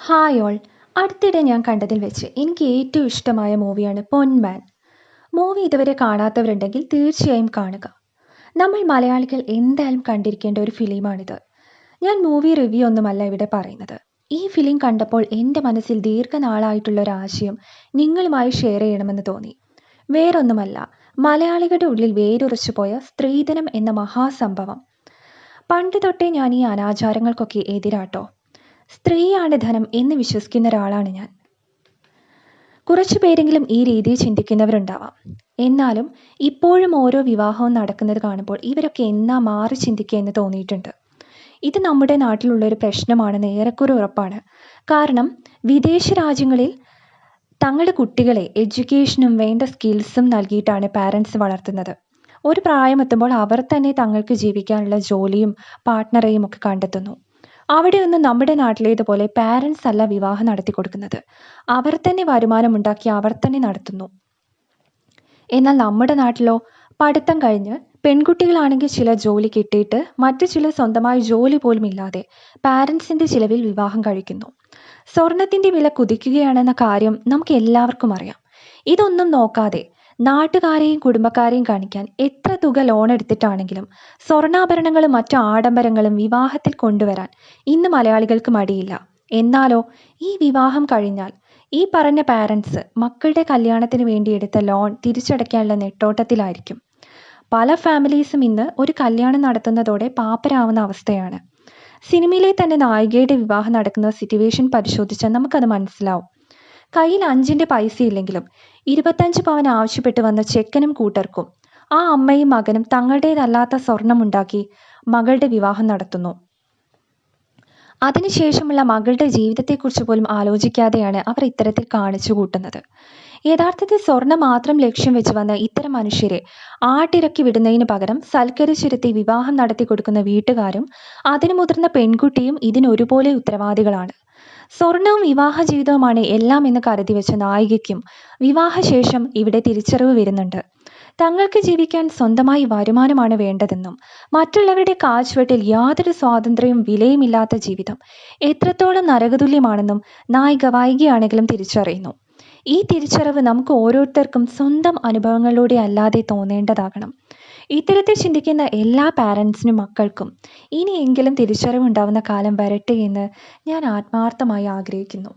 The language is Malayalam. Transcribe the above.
ഹായ് ഓൾ അടുത്തിടെ ഞാൻ കണ്ടതിൽ വെച്ച് എനിക്ക് ഏറ്റവും ഇഷ്ടമായ മൂവിയാണ് പൊൻമാൻ. മൂവി ഇതുവരെ കാണാത്തവരുണ്ടെങ്കിൽ തീർച്ചയായും കാണുക. നമ്മൾ മലയാളികൾ എന്തായാലും കണ്ടിരിക്കേണ്ട ഒരു ഫിലിമാണിത്. ഞാൻ മൂവി റിവ്യൂ ഒന്നുമല്ല ഇവിടെ പറയുന്നത്. ഈ ഫിലിം കണ്ടപ്പോൾ എന്റെ മനസ്സിൽ ദീർഘനാളായിട്ടുള്ള ഒരു ആശയം നിങ്ങളുമായി ഷെയർ ചെയ്യണമെന്ന് തോന്നി. വേറൊന്നുമല്ല മലയാളികളുടെ ഉള്ളിൽ വേരുറച്ചു പോയ സ്ത്രീധനം എന്ന മഹാസംഭവം. പണ്ട് തൊട്ടേ ഞാൻ ഈ അനാചാരങ്ങൾക്കൊക്കെ എതിരാട്ടോ. സ്ത്രീയാണ് ധനം എന്ന് വിശ്വസിക്കുന്ന ഒരാളാണ് ഞാൻ. കുറച്ചു പേരെങ്കിലും ഈ രീതിയിൽ ചിന്തിക്കുന്നവരുണ്ടാവാം. എന്നാലും ഇപ്പോഴും ഓരോ വിവാഹവും നടക്കുന്നത് കാണുമ്പോൾ ഇവരൊക്കെ എന്നാ മാറി ചിന്തിക്കുക എന്ന് തോന്നിയിട്ടുണ്ട്. ഇത് നമ്മുടെ നാട്ടിലുള്ള ഒരു പ്രശ്നമാണെന്ന് ഏറെക്കുറെ ഉറപ്പാണ്. കാരണം വിദേശ രാജ്യങ്ങളിൽ തങ്ങളുടെ കുട്ടികളെ എഡ്യൂക്കേഷനും വേണ്ട സ്കിൽസും നൽകിയിട്ടാണ് പാരൻസ് വളർത്തുന്നത്. ഒരു പ്രായമെത്തുമ്പോൾ അവർ തന്നെ തങ്ങൾക്ക് ജീവിക്കാനുള്ള ജോലിയും പാർട്ട്ണറെയും ഒക്കെ കണ്ടെത്തുന്നു. അവിടെയൊന്നും നമ്മുടെ നാട്ടിലേതുപോലെ പാരൻസ് അല്ല വിവാഹം നടത്തി കൊടുക്കുന്നത്. അവർ തന്നെ വരുമാനം ഉണ്ടാക്കി അവർ തന്നെ നടത്തുന്നു. എന്നാൽ നമ്മുടെ നാട്ടിലോ പഠിത്തം കഴിഞ്ഞ് പെൺകുട്ടികളാണെങ്കിൽ ചില ജോലി കിട്ടിയിട്ട് മറ്റു ചില സ്വന്തമായി ജോലി പോലും ഇല്ലാതെ പാരൻസിന്റെ ചിലവിൽ വിവാഹം കഴിക്കുന്നു. സ്വർണത്തിന്റെ വില കുതിക്കുകയാണെന്ന കാര്യം നമുക്ക് എല്ലാവർക്കും അറിയാം. ഇതൊന്നും നോക്കാതെ നാട്ടുകാരെയും കുടുംബക്കാരെയും കാണിക്കാൻ എത്ര തുക ലോൺ എടുത്തിട്ടാണെങ്കിലും സ്വർണാഭരണങ്ങളും മറ്റു ആഡംബരങ്ങളും വിവാഹത്തിൽ കൊണ്ടുവരാൻ ഇന്ന് മലയാളികൾക്ക് മടിയില്ല. എന്നാലോ ഈ വിവാഹം കഴിഞ്ഞാൽ ഈ പറഞ്ഞ പാരൻസ് മക്കളുടെ കല്യാണത്തിന് വേണ്ടി എടുത്ത ലോൺ തിരിച്ചടയ്ക്കാനുള്ള നെട്ടോട്ടത്തിലായിരിക്കും. പല ഫാമിലീസും ഇന്ന് ഒരു കല്യാണം നടത്തുന്നതോടെ പാപ്പരാവുന്ന അവസ്ഥയാണ്. സിനിമയിലെ തന്നെ നായികയുടെ വിവാഹം നടക്കുന്ന സിറ്റുവേഷൻ പരിശോധിച്ചാൽ നമുക്കത് മനസ്സിലാവും. കയ്യിൽ അഞ്ചിന്റെ പൈസ ഇല്ലെങ്കിലും ഇരുപത്തഞ്ച് പവൻ ആവശ്യപ്പെട്ട് വന്ന ചെക്കനും കൂട്ടർക്കും ആ അമ്മയും മകനും തങ്ങളുടേതല്ലാത്ത സ്വർണമുണ്ടാക്കി മകളുടെ വിവാഹം നടത്തുന്നു. അതിനുശേഷമുള്ള മകളുടെ ജീവിതത്തെക്കുറിച്ച് പോലും ആലോചിക്കാതെയാണ് അവർ ഇത്തരത്തിൽ കാണിച്ചു കൂട്ടുന്നത്. യഥാർത്ഥത്തിൽ സ്വർണം മാത്രം ലക്ഷ്യം വെച്ച് വന്ന ഇത്തരം മനുഷ്യരെ ആട്ടിറക്കി വിടുന്നതിന് പകരം സൽക്കരിച്ചിരുത്തി വിവാഹം നടത്തി കൊടുക്കുന്ന വീട്ടുകാരും അതിനു മുതിർന്ന പെൺകുട്ടിയും ഇതിനൊരുപോലെ ഉത്തരവാദികളാണ്. സ്വർണവും വിവാഹ ജീവിതവുമാണ് എല്ലാം എന്ന് കരുതി വെച്ച നായികയ്ക്കും വിവാഹശേഷം ഇവിടെ തിരിച്ചറിവ് വരുന്നുണ്ട്. തങ്ങൾക്ക് ജീവിക്കാൻ സ്വന്തമായി വരുമാനമാണ് വേണ്ടതെന്നും മറ്റുള്ളവരുടെ കാൽച്ചുവട്ടിൽ യാതൊരു സ്വാതന്ത്ര്യവും വിലയുമില്ലാത്ത ജീവിതം എത്രത്തോളം നരകതുല്യമാണെന്നും നായിക വൈകിയാണെങ്കിലും തിരിച്ചറിയുന്നു. ഈ തിരിച്ചറിവ് നമുക്ക് ഓരോരുത്തർക്കും സ്വന്തം അനുഭവങ്ങളിലൂടെ അല്ലാതെ തോന്നേണ്ടതാകണം. ഇത്തരത്തിൽ ചിന്തിക്കുന്ന എല്ലാ പാരൻസിനും മക്കൾക്കും ഇനിയെങ്കിലും തിരിച്ചറിവുണ്ടാവുന്ന കാലം വരട്ടെ എന്ന് ഞാൻ ആത്മാർത്ഥമായി ആഗ്രഹിക്കുന്നു.